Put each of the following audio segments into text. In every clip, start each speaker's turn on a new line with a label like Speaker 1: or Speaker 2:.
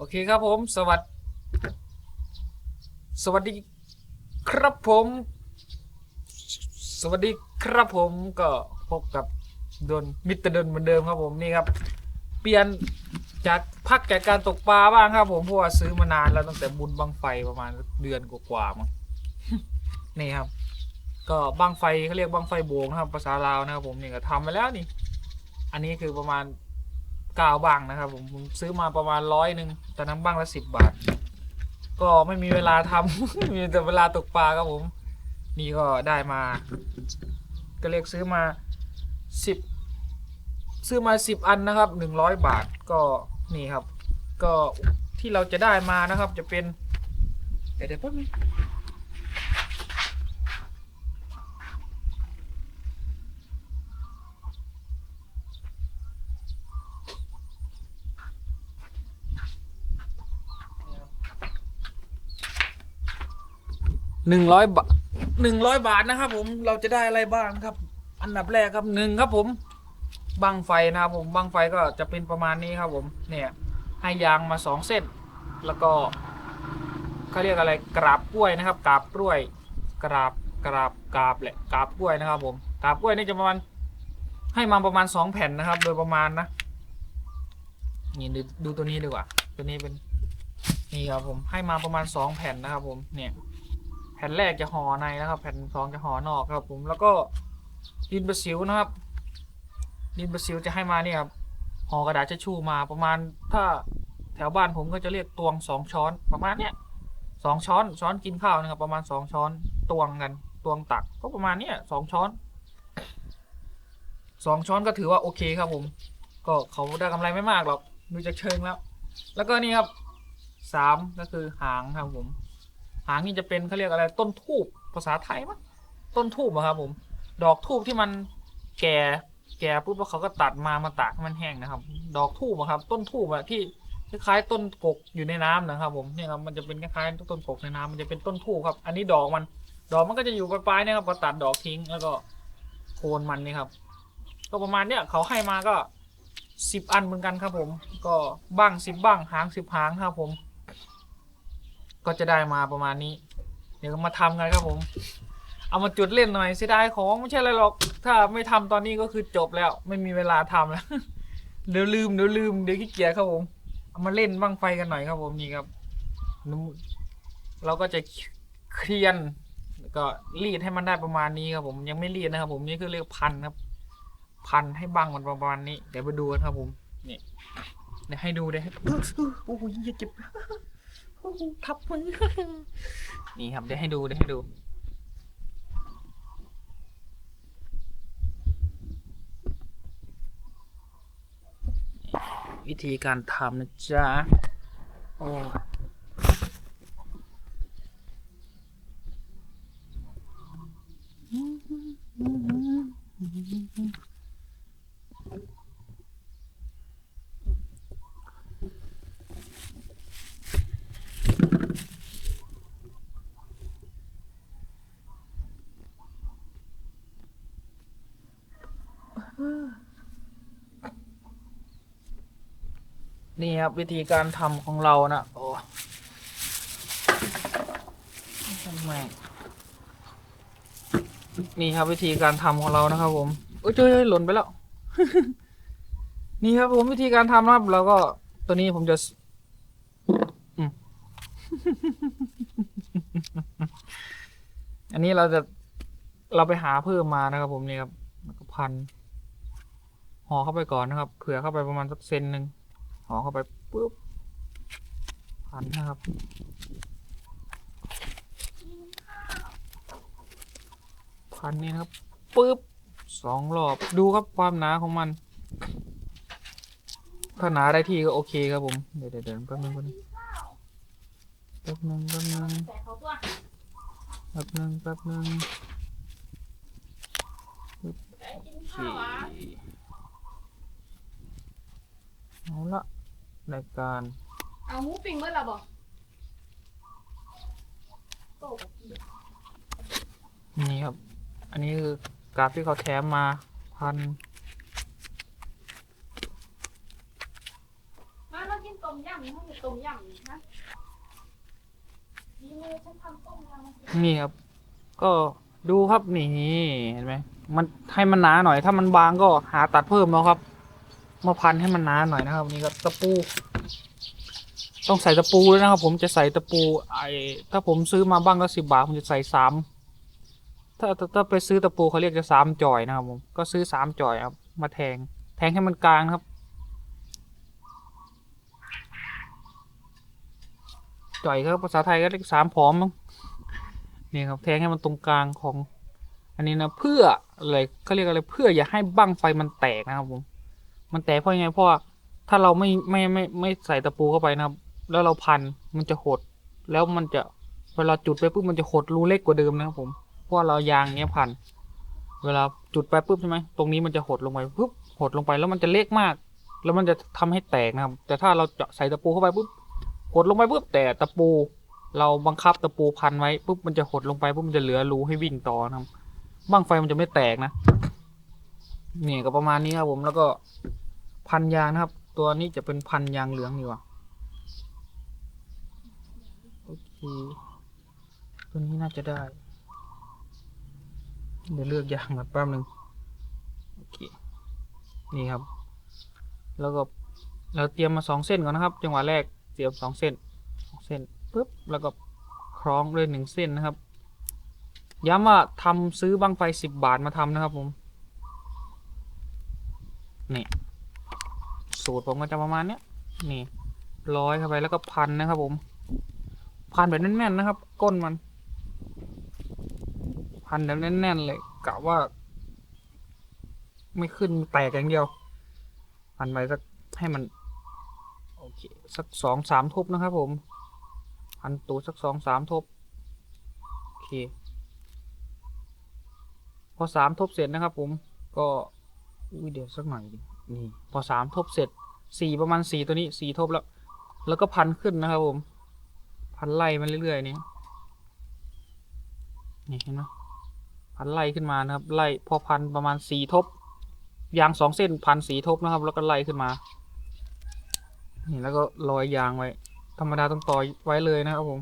Speaker 1: โอเคครับผม สวัสดสวัสดีครับผม สวัสดีครับผมก็พบกับดนมิตรดนเหมือนเดิมครับผมนี่ครับ เปลี่ยนจากพักจากการตกปลาบ้างครับ ผมเพราะว่าซื้อมานานแล้วตั้งแต่บุญบังไฟประมาณเดือนกว่าๆมั้งนี่ครับ ก็บังไฟเขาเรียกบังไฟโบงนะครับภาษาลาวนะครับผมนี่ก็ทำไปแล้วนี่ อันนี้คือประมาณ ก้าบังนะครับผมผมซื้อมาประมาณร้อยหนึ่งแตอนนั้นบังละสิบบาท ก็ไม่มีเวลาทำ มีแต่เวลาตกปลาครับผม นี่ก็ได้มา ก็เรียกซื้อมาสิบซื้อมาสิบอันนะครับหนึ่งร้อยบาทก็นี่ครับ ก็ที่เราจะได้มานะครับจะเป็นเดี๋ยวเดี๋ยวแป๊บนึง หนึ่งร้อยบาทหนึ่งร้อยบาทนะครับผมเราจะได้อะไรบ้างครับ อันดับแรกครับหนึ่งครับผมบังไฟนะครับผมบังไฟก็จะเป็นประมาณนี้ครับผมเนี่ยให้ยางมาสองเส้น แล้วก็เขาเรียกอะไรกราบกล้วยนะครับกราบกล้วยกราบกราบกราบแหละกราบกล้วยนะครับผมกราบกล้วยนี่จะประมาณให้มาประมาณสองแผ่นนะครับ โดยประมาณนะนี่ดูดูตัวนี้ดีกว่า ตัวนี้เป็นนี่ครับผมให้มาประมาณสองแผ่นนะครับผมเนี่ย แผ่นแรกจะห่อในนะครับ แผ่นสองจะห่อนอกครับ ผมแล้วก็ดินประสิวนะครับ ดินบราซิลจะให้มาเนี่ยครับห่อกระดาษเชดชูมาประมาณถ้าแถวบ้านผมก็จะเรียกตวงสองช้อนประมาณเนี้ยสองช้อนช้อนกินข้าวนะครับ ประมาณสองช้อนตวงกันตวงตักก็ประมาณเนี้ยสองช้อนสองช้อนก็ถือว่าโอเคครับผม ก็เขาได้กำไรไม่มากหรอกดูจากเชิงแล้ว แล้วก็นี่ครับสามก็คือหางครับผม หางนี่จะเป็นเขาเรียกอะไรต้นทูบภาษาไทยมั้งต้นทูบอะครับ ผม ดอกทูบที่มันแก่แก่ปุ๊บแล้วเขาก็ตัดมามาตากให้มันแห้งนะครับ ดอกทูบอะครับ ต้นทูบอะที่คล้ายๆต้นกกอยู่ในน้ำนะครับ ผมเนี่ยครับมันจะเป็นคล้ายๆต้นกกในน้ำมันจะเป็นต้นทูบครับ อันนี้ดอกมัน ดอกมันก็จะอยู่ปลายๆนี่ครับพอตัดดอกทิ้งแล้วก็โคนมันนี่ครับ ก็ประมาณเนี้ยเขาให้มาก็สิบอันเหมือนกันครับ ผม ก็บ้างสิบบ้างหางสิบหางครับผม ก็จะได้มาประมาณนี้ เดี๋ยวมาทำกันครับผม เอามาจุดเล่นหน่อยเสียดายของไม่ใช่อะไรหรอก ถ้าไม่ทำตอนนี้ก็คือจบแล้ว ไม่มีเวลาทำแล้วเดี๋ยวลืมเดี๋ยวลืมเดี๋ยวขี้เกียจครับผมเอามาเล่นบ้างไฟกันหน่อยครับผมนี่ครับนูเราก็จะเคลียนก็รีดให้มันได้ประมาณนี้ครับผมยังไม่รีดนะครับผมนี่คือเรียกพันครับ พันให้บังมันประมาณนี้ เดี๋ยวไปดูกันครับผมนี่เดี๋ยวให้ดูเดี๋ยวให้โอ้โหอย่าเจ็บ ทับมือนี่ครับเดี๋ยวให้ดูเดี๋ยวให้ดูวิธีการทำนะจ๊ะ โอ้นี่ ครับ วิธีการทำของเรานะโอ้แม่งนี่ครับวิธีการทำของเรานะครับ ผมโอ้ยเจยหล่นไปแล้ว นี่ครับผมวิธีการทำนะครับเราก็ตัวนี้ผมจะอันนี้เราจะเราไปหาเพิ่มมานะครับผมนี่ครับพันห่อเข้าไปก่อนนะครับ เผื่อเข้าไปประมาณสักเซนหนึ่ง ห่อเข้าไปปุ๊บพันนะครับพันนี่นะครับปุ๊บสองรอบดูครับความหนาของมัน ถ้าหนาได้ที่ก็โอเคครับผม เดี๋ยวเดี๋ยวแป๊บนึงแป๊บนึงแป๊บนึงแป๊บนึง
Speaker 2: แต่เขาตัว
Speaker 1: แป๊บนึงแป๊บนึงปึ๊บ
Speaker 2: กิน
Speaker 1: โอเค
Speaker 2: ข้าวอะ
Speaker 1: เอาละ ในการ
Speaker 2: เอาหมูปิ้งเมื่อไหร่บอกโตกับพี่
Speaker 1: นี่ครับ อันนี้คือกราฟที่เขาแถมมาพัน
Speaker 2: มาเรากินต้มยำนี่ต้มยำนะนี่เลยฉันทำต้มยำ
Speaker 1: นี่ครับ ก็ดูครับนี่เห็นไหมมันให้มันหนาหน่อย ถ้ามันบางก็หาตัดเพิ่มแล้วครับ มาพันให้มันหนาหน่อยนะครับนี่ก็ตะปู ต้องใส่ตะปูด้วยนะครับ ผมจะใส่ตะปูไอถ้าผมซื้อมาบ้างก็สิบาทผมจะใส่สามถ้าถ้าไปซื้อตะปูเขาเรียกจะสามจอยนะครับผมก็ซื้อสามจอยครับมาแทง แทงให้มันกลางนะครับ จ่อยก็ภาษาไทยก็เรียกสามผอมมั้งนี่ครับแทงให้มันตรงกลางของ อันนี้นะเพื่ออะไรเขาเรียกอะไรเพื่ออย่าให้บั้งไฟมันแตกนะครับผม มันแตกเพราะยังไงเพราะว่าถ้าเราไม่ไม่ไม่ไม่ใส่ตะปูเข้าไปนะครับ แล้วเราพันมันจะหด แล้วมันจะเวลาจุดไปปุ๊บมันจะหดรูเล็กกว่าเดิมนะครับผมเพราะว่าเรายางเนี้ยพันเวลาจุดไปปุ๊บใช่ไหมตรงนี้มันจะหดลงไปปุ๊บหดลงไปแล้วมันจะเล็กมาก แล้วมันจะทำให้แตกนะครับ แต่ถ้าเราเจาะใส่ตะปูเข้าไปปุ๊บหดลงไปปุ๊บแต่ตะปู เราบังคับตะปูพันไว้ปุ๊บมันจะหดลงไปปุ๊บมันจะเหลือรูให้วิ่งต่อนะครับบ้างไฟมันจะไม่แตกนะ เนี่ยก็ประมาณนี้ครับผมแล้วก็พันยางนะครับ ตัวนี้จะเป็นพันยางเหลืองดีกว่าโอเคตัวนี้น่าจะได้ เดี๋ยวเลือกยางก่อนแป๊บหนึ่งโอเคนี่ครับ แล้วก็เราเตรียมมาสองเส้นก่อนนะครับ จังหวะแรกเตรียมสองเส้นสองเส้นปุ๊บแล้วก็คล้องด้วยหนึ่งเส้นนะครับ ย้ำว่าทำซื้อบังไฟสิบบาทมาทำนะครับผม นี่ สูตรผมก็จะประมาณเนี้ยนี่ร้อยเข้าไปแล้วก็พันนะครับ ผม พันแบบแน่นๆนะครับ ก้นมัน พันแบบแน่นๆเลยกะว่า ไม่ขึ้นแตกอย่างเดียว พันไปสักให้มัน โอเค สักสองสามทบนะครับ ผม พันตูสักสองสามทบโอเค พอสามทบเสร็จนะครับ ผมก็ อุ้ยเดี๋ยวสักหน่อยดินี่ พอสามทบเสร็จสี่ประมาณสี่ตัวนี้สี่ทบแล้ว แล้วก็พันขึ้นนะครับผม พันไล่มาเรื่อยๆนี่นี่เห็นไหมพันไล่ขึ้นมานะครับ ไล่พอพันประมาณสี่ทบ ยางสองเส้นพันสีทบนะครับ แล้วก็ไล่ขึ้นมา นี่แล้วก็ลอยยางไว้ ธรรมดาต้องต่อไว้เลยนะครับผม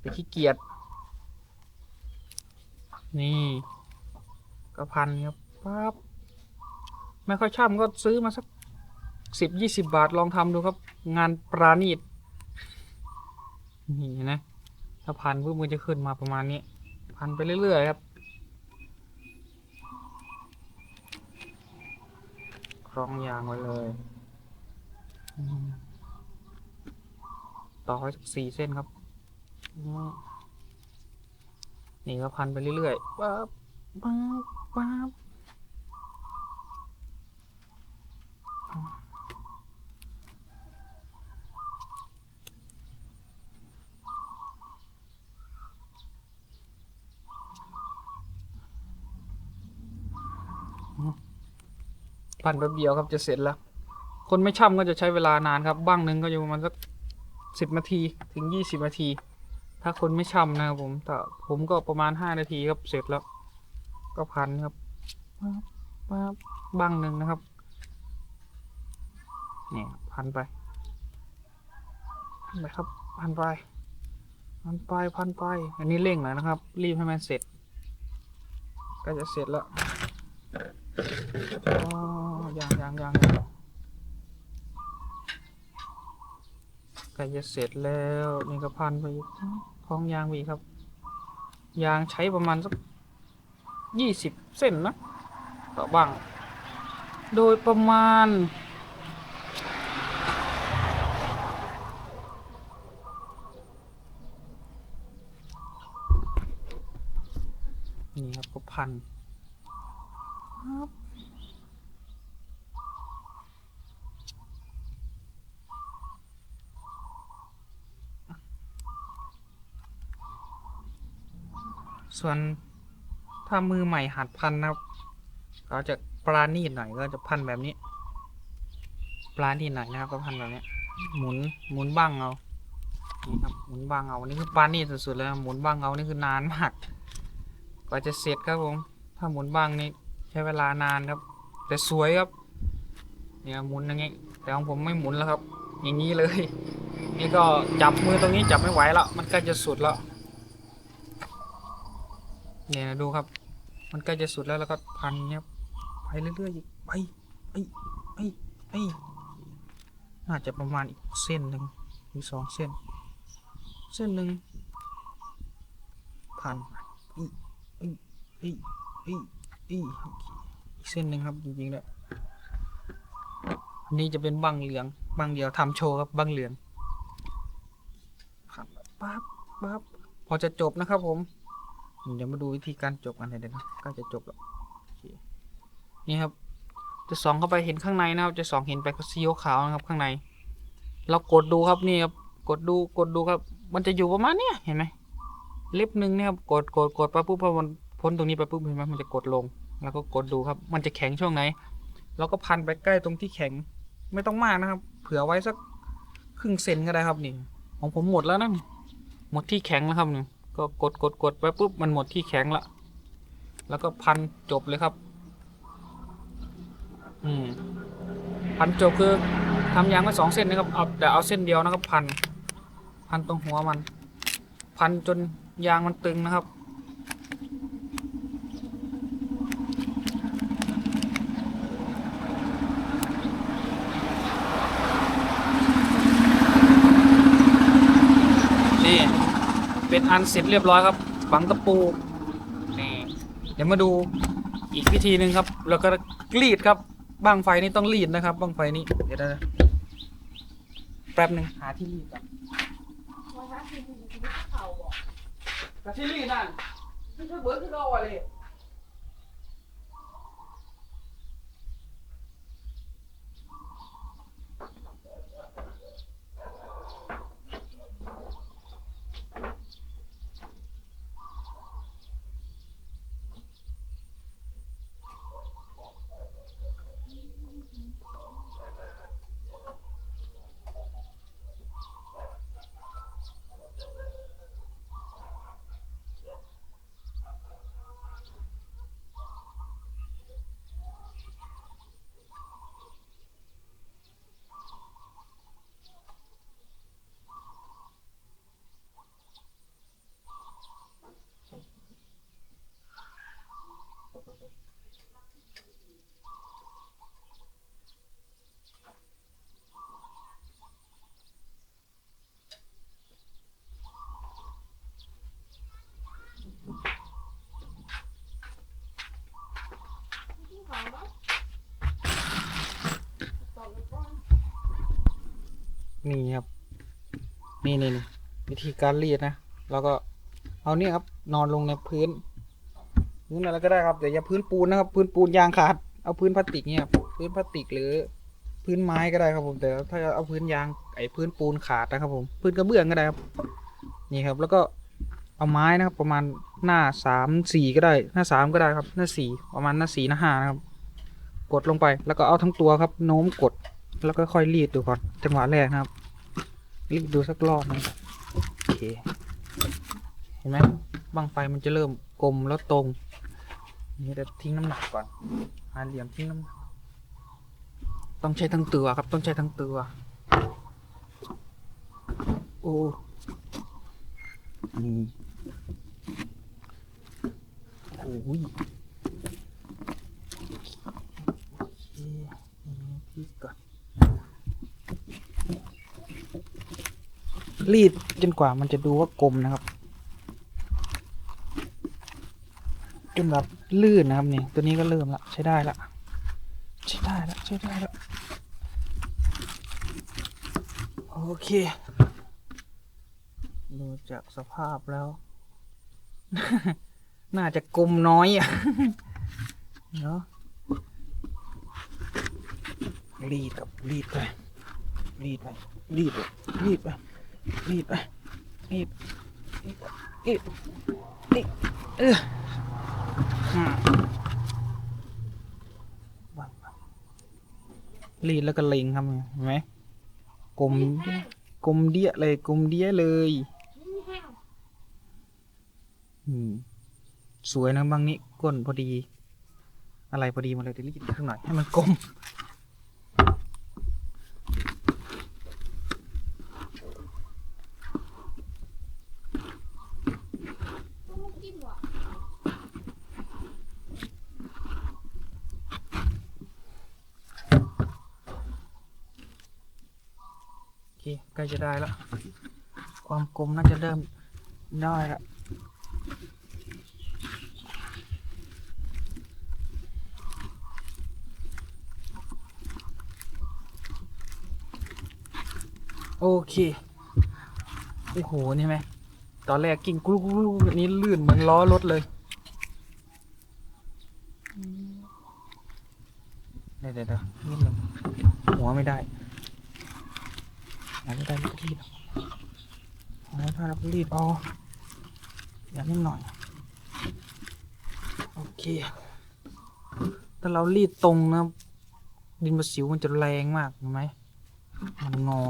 Speaker 1: แต่ขี้เกียจ นี่ ก็พันครับปั๊บ ไม่ค่อยช่ำก็ซื้อมาสักสิบยี่สิบาทลองทำดูครับ งานปราณีตนี่นะถ้าพันปุ๊บมันจะขึ้นมาประมาณนี้ พันไปเรื่อยๆครับคล้องยางไว้เลยต่อไว้สักสี่เส้นครับ นี่ก็พันไปเรื่อยๆปั๊บปั๊บปั๊บ พันแป๊บเดียวครับจะเสร็จแล้ว คนไม่ช่ำก็จะใช้เวลานานครับ บ้างหนึ่งก็อยู่ประมาณสักสิบนาทีถึงยี่สิบนาที ถ้าคนไม่ช่ำนะครับผม แต่ผมก็ประมาณห้านาทีครับเสร็จแล้ว ก็พันครับปั๊บปั๊บบ้างหนึ่งนะครับ เนี่ยพันไปพันไปครับพันไปพันไปพันไป อันนี้เร่งหน่อยนะครับ รีบให้มันเสร็จ ก็จะเสร็จแล้วอ๋อยังยังยังยัง ใกล้จะเสร็จแล้วนี่ก็พันไปคล้องยางไปอีครับ ยางใช้ประมาณสักยี่สิบเส้นนะต่อบ้าง โดยประมาณ นี่ครับก็พันครับ ส่วนถ้ามือใหม่หัดพันนะครับก็จะปราณีตหน่อยก็จะพันแบบนี้ปราณีตหน่อยนะครับ ก็พันแบบนี้ หมุนหมุนบ้างเอานี่ครับหมุนบ้างเอานี่คือปราณีตสุดๆเลยนะหมุนบ้างเอานี่คือนานมากกว่าจะเสร็จครับผม ถ้าหมุนบ้างนี่ใช้เวลานานครับ แต่สวยครับ เนี่ยหมุนอย่างงี้ แต่ของผมไม่หมุนแล้วครับ อย่างนี้เลย นี่ก็จับมือตรงนี้จับไม่ไหวแล้วมันใกล้จะสุดแล้ว เนี่ยนะดูครับ มันใกล้จะสุดแล้วแล้วก็พันเนี่ยไปเรื่อยๆอีกไปไปไปไปน่าจะประมาณอีกเส้นหนึ่งหรือสองเส้น เส้นหนึ่งพันอีอีอีอีอีอีกเส้นหนึ่งครับจริงๆแล้วอันนี้จะเป็นบังเหลืองบังเดียวทำโชว์ครับบังเหลืองครับปั๊บปั๊บพอจะจบนะครับผม เดี๋ยวมาดูวิธีการจบกันเดี๋ยวนะก็จะจบแล้วนี่ครับ จะส่องเข้าไปเห็นข้างในนะครับ จะส่องเห็นไปก็สีขาวนะครับข้างใน เรากดดูครับนี่ครับกดดูกดดูครับ มันจะอยู่ประมาณเนี้ยเห็นไหมเล็บหนึ่งเนี่ยครับกดกดกดไปปุ๊บพอมันพ้นตรงนี้ไปปุ๊บเห็นไหมมันจะกดลง แล้วก็กดดูครับ มันจะแข็งช่วงไหนเราก็พันไปใกล้ตรงที่แข็งไม่ต้องมากนะครับ เผื่อไว้สักครึ่งเซนก็ได้ครับนี่ ของผมหมดแล้วนะหมดที่แข็งแล้วครับนี่ ก็กดกดกดไปปุ๊บมันหมดที่แข็งละ แล้วก็พันจบเลยครับ อืม พันจบคือทำยางไว้สองเส้นนะครับ เอาแต่เอาเส้นเดียวนะครับ พัน พันตรงหัวมัน พันจนยางมันตึงนะครับ นี่ เป็น อันเสร็จเรียบร้อยครับฝังตะปูนี่เดี๋ยวมาดูอีกวิธีหนึ่งครับ แล้วก็รีดครับบ้างไฟนี่ต้องรีดนะครับบ้างไฟนี้เดี๋ยวนะแป๊บหนึ่งหาที่รีดก่อน
Speaker 2: วันนั้นคือมันจะเข่า
Speaker 1: ที่รีดนั่นนี่คือเบิร์ดคือเราอะไร
Speaker 2: นี่
Speaker 1: ครับ นี่นี่นี่วิธีการรีดนะแล้วก็เอาเนี่ยครับ นอนลงในพื้นพื้นอะไรก็ได้ครับแต่อย่าพื้นปูนนะครับ พื้นปูนยางขาดเอาพื้นพลาสติกเนี่ยพื้นพลาสติกหรือพื้นไม้ก็ได้ครับผมแต่ถ้าเอาพื้นยางไอ้พื้นปูนขาดนะครับผมพื้นกระเบื้องก็ได้ครับนี่ครับ แล้วก็เอาไม้นะครับ ประมาณหน้าสามสี่ก็ได้ หน้าสามก็ได้ครับ หน้าสี่ประมาณหน้าสี่หน้าห้านะครับ กดลงไปแล้วก็เอาทั้งตัวครับโน้มกด แล้วก็ค่อยรีดดูก่อนจังหวะแรกนะครับ รีดดูสักรอบนึงโอเค เห็นไหมบังไฟมันจะเริ่มกลมแล้วตรง นี่จะทิ้งน้ำหนักก่อนหาเหลี่ยมทิ้งน้ำหนัก ต้องใช้ทั้งตัวครับ ต้องใช้ทั้งตัว โอ้ นี่โอ้ยโอเคนี่พลิกก่อน รีดจนกว่ามันจะดูว่ากลมนะครับ จนแบบลื่นนะครับนี่ตัวนี้ก็เริ่มละใช้ได้ละใช้ได้ละใช้ได้ละโอเค ดูจากสภาพแล้ว น่าจะกลมน้อยอะเนาะรีดกับรีดไปรีดไปรีดไปรีดไป รีดไปรีดรีดรีดรีดเออรีดแล้วก็เล็งครับเห็นไหมกลมกลมเดียเลยกลมเดียเลยอืมสวยนะบางนี้ก้นพอดี อะไรพอดีมาเลยเดี๋ยวรีดข้างหน่อยให้มันกลม ใกล้จะได้แล้ว ความกลมน่าจะเริ่มได้ละโอเค โอ้โห นี่ไหม ตอนแรกกิ่งกรุ๊กๆแบบนี้ลื่นเหมือนล้อรถเลย เดี๋ยวเดี๋ยวเดี๋ยวนิดนึงหัวไม่ได้ หัวไม่ได้ล้วก็รีดหัวไม่ได้ล้วก็รีดเอาอย่านิดหน่อย โอเค ถ้าเรารีดตรงนะ ดินประสิวมันจะแรงมากเห็นไหม มันงอ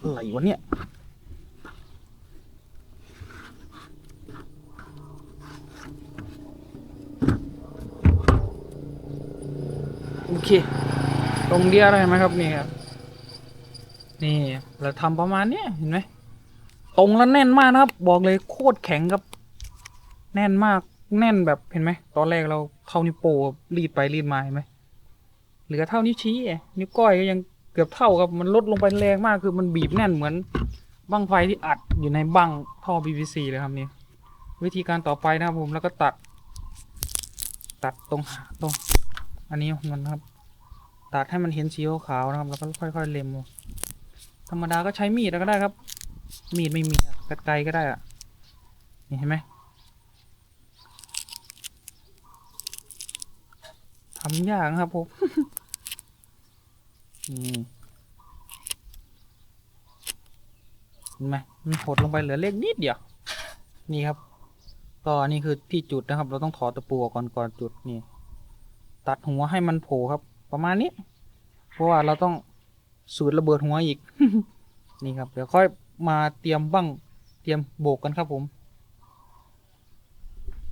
Speaker 1: อะไรวะเนี่ยโอเค ตรงเดียวอะไรไหมครับนี่ครับ นี่เราทำประมาณนี้เห็นไหมตรงแล้วแน่นมากนะครับ บอกเลยโคตรแข็งครับ แน่นมากแน่นแบบเห็นไหมตอนแรกเราเท่านิ้วโป้รีดไปรีดมาเห็นไหมเหลือเท่านิ้วชี้นิ้วก้อยก็ยังเกือบเท่าครับมันลดลงไปแรงมากคือมันบีบแน่นเหมือนบั้งไฟที่อัดอยู่ในบั้งท่อ PVC เลยครับนี่วิธีการต่อไปนะครับผมแล้วก็ตัด ตัดตรงหาตรง อันนี้มันครับ ตัดให้มันเห็นสีขาวๆนะครับ แล้วก็ค่อยๆเล็ม ธรรมดาก็ใช้มีดก็ได้ครับ มีดไม่มีกรรไกก็ได้อะนี่เห็นไหมทำยากครับผมนี่เห็นไหมมันหดลงไปเหลือเล็กนิดเดียว นี่ครับ ก็อันนี่คือที่จุดนะครับ เราต้องถอดตะปูก่อนก่อนจุดนี่ ตัดหัวให้มันโผล่ครับ ประมาณนี้ เพราะว่าเราต้อง สูดระเบิดหัวอีก นี่ครับ เดี๋ยวค่อยมาเตรียมบ้างเตรียมโบกกันครับผม